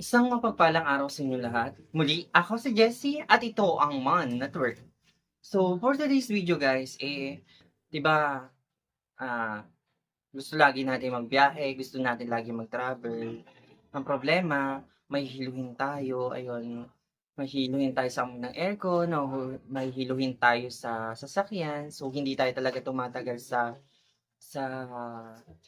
Isang mapagpalang araw sa inyo lahat. Muli, ako si Jessie at ito ang Man Network. So, for today's video guys, eh, di ba, ah, gusto lagi natin magbiyahe, gusto natin lagi mag-travel. Ang problema, may hiluhin tayo, ayun, may hiluhin tayo sa ng aircon, o may hiluhin tayo sa sasakyan, so hindi tayo talaga tumatagal sa sa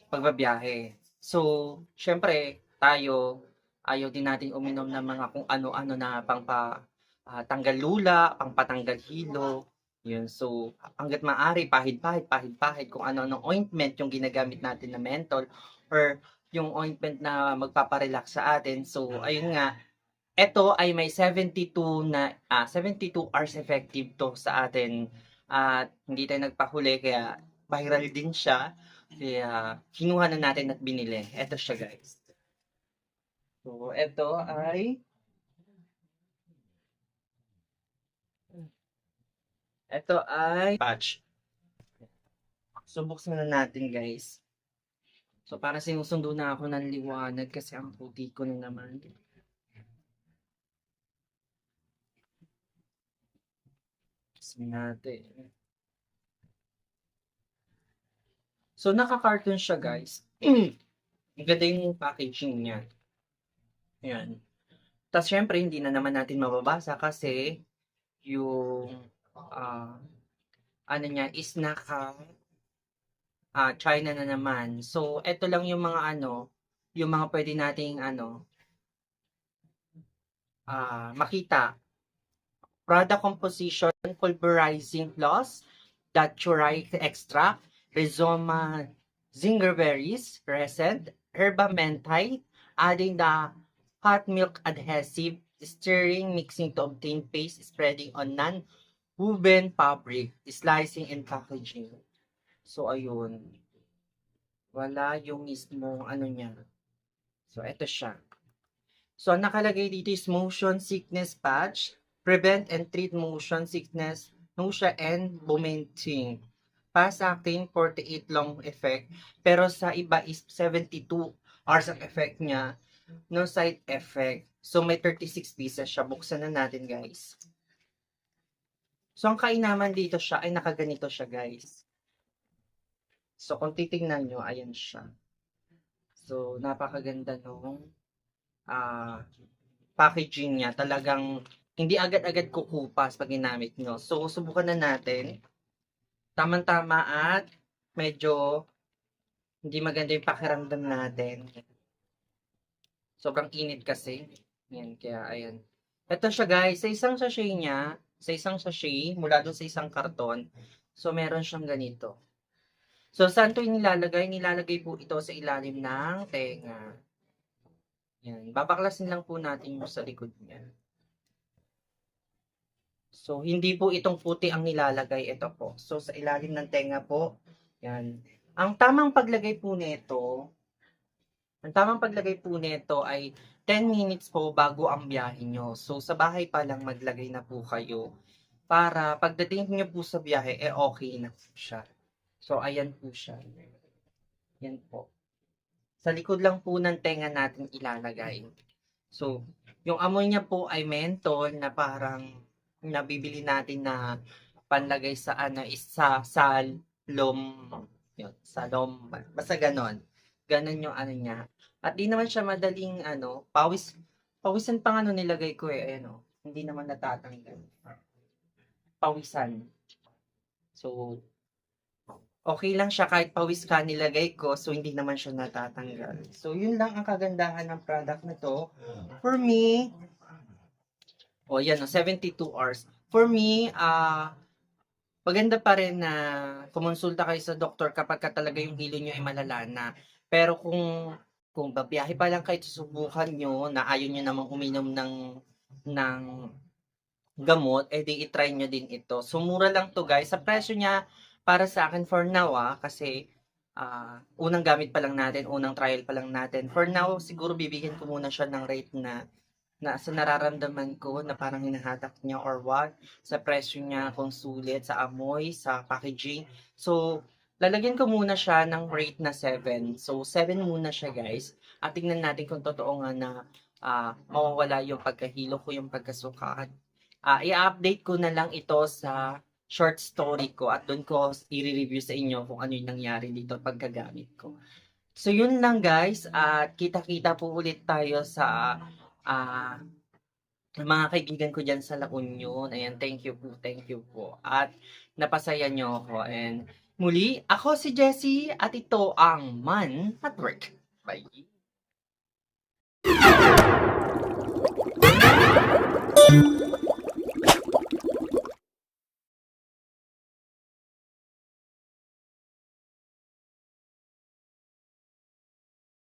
pagbabiyahe. So, syempre, tayo, ayaw din natin uminom ng mga kung ano-ano na pangpa ah, tanggal lula, pangpatanggal hilo. Yun. So, hanggat maaari, pahid-pahid, pahid-pahid, kung ano-anong ointment yung ginagamit natin na menthol or yung ointment na magpaparelax sa atin. So, ayun nga, ito ay may 72 na ah, 72 hours effective to sa atin. At hindi tayo nagpahuli kaya viral din siya. Kaya kinuha na natin at binili. Ito siya guys. So, ito ay ito ay patch. So, buksan na natin guys. So, para sinusundo na ako ng liwanag kasi ang puti ko na naman. Buksan natin. So, naka-carton siya, guys. Ang ganda yung packaging niya. Ayan. Tapos, syempre, hindi na naman natin mababasa kasi yung ah, ano niya is naka ah, China na naman. So, eto lang yung mga ano, yung mga pwede nating ano, ah, makita. Product composition, pulverizing plus, daturite extract, rhizoma zingerberries, resin, herba menthite, adding the hot milk adhesive, stirring, mixing to obtain paste, spreading on non-woven fabric, slicing and packaging. So, ayun. Wala yung mismo ano niya. So, eto siya. So, ang nakalagay dito is motion sickness patch, prevent and treat motion sickness, nausea and vomiting. Fast acting, 48 long effect. Pero sa iba is 72 hours of effect niya. No side effect. So, may 36 pieces siya. Buksan na natin, guys. So, ang kainaman dito siya ay nakaganito siya, guys. So, kung titingnan nyo, ayan siya. So, napakaganda nung ah packaging niya. Talagang hindi agad-agad kukupas pag ginamit nyo. So, subukan na natin. Tama-tama at medyo hindi maganda yung pakiramdam natin. Sobrang init kasi. Yan, kaya ayan. Ito siya guys, sa isang sachet niya, sa isang sachet, mula dun sa isang karton, so meron siyang ganito. So, saan ito nilalagay? Nilalagay po ito sa ilalim ng tenga. Yan. Babaklasin lang po natin yung sa likod niya. So, hindi po itong puti ang nilalagay. Ito po. So, sa ilalim ng tenga po. Yan. Ang tamang paglagay po nito, ang tamang paglagay po nito ay 10 minutes po bago ang biyahe nyo. So, sa bahay pa lang maglagay na po kayo para pagdating nyo po sa biyahe, eh okay na po siya. So, ayan po siya. Yan po. Sa likod lang po ng tenga natin ilalagay. So, yung amoy niya po ay menthol na parang nabibili natin na panlagay sa ano is sa salom yun, salom basta ganon ganon yung ano niya. At di naman siya madaling ano pawis pawisan pang ano nilagay ko eh ayan oh. hindi naman natatanggal. Pawisan. So okay lang siya kahit pawis ka nilagay ko so hindi naman siya natatanggal. So yun lang ang kagandahan ng product na to. For me o yan, no, 72 hours. For me, ah maganda pa rin na kumonsulta kayo sa doktor kapag ka talaga yung hilo nyo ay malala na. Pero kung kung babiyahe pa lang kayo, susubukan nyo na ayaw nyo namang uminom ng ng gamot, eh di itry nyo din ito. So, mura lang to guys. Sa presyo niya, para sa akin for now ah, kasi ah, unang gamit pa lang natin, unang trial pa lang natin. For now, siguro bibigyan ko muna siya ng rate na na sa nararamdaman ko na parang hinahatak niya or what, sa presyo niya, kung sulit, sa amoy, sa packaging. So, lalagyan ko muna siya ng rate na 7. So, 7 muna siya guys. At tingnan natin kung totoo nga na ah, mawawala yung pagkahilo ko, yung pagkasukat. Ah, i-update ko na lang ito sa short story ko at doon ko i-review sa inyo kung ano yung nangyari dito pagkagamit ko. So yun lang guys at kita-kita po ulit tayo sa ah, uh, mga kaibigan ko dyan sa La Union. Ayan, thank you po, thank you po. At napasaya nyo ako. And muli, ako si Jessie at ito ang Man at Work. Bye!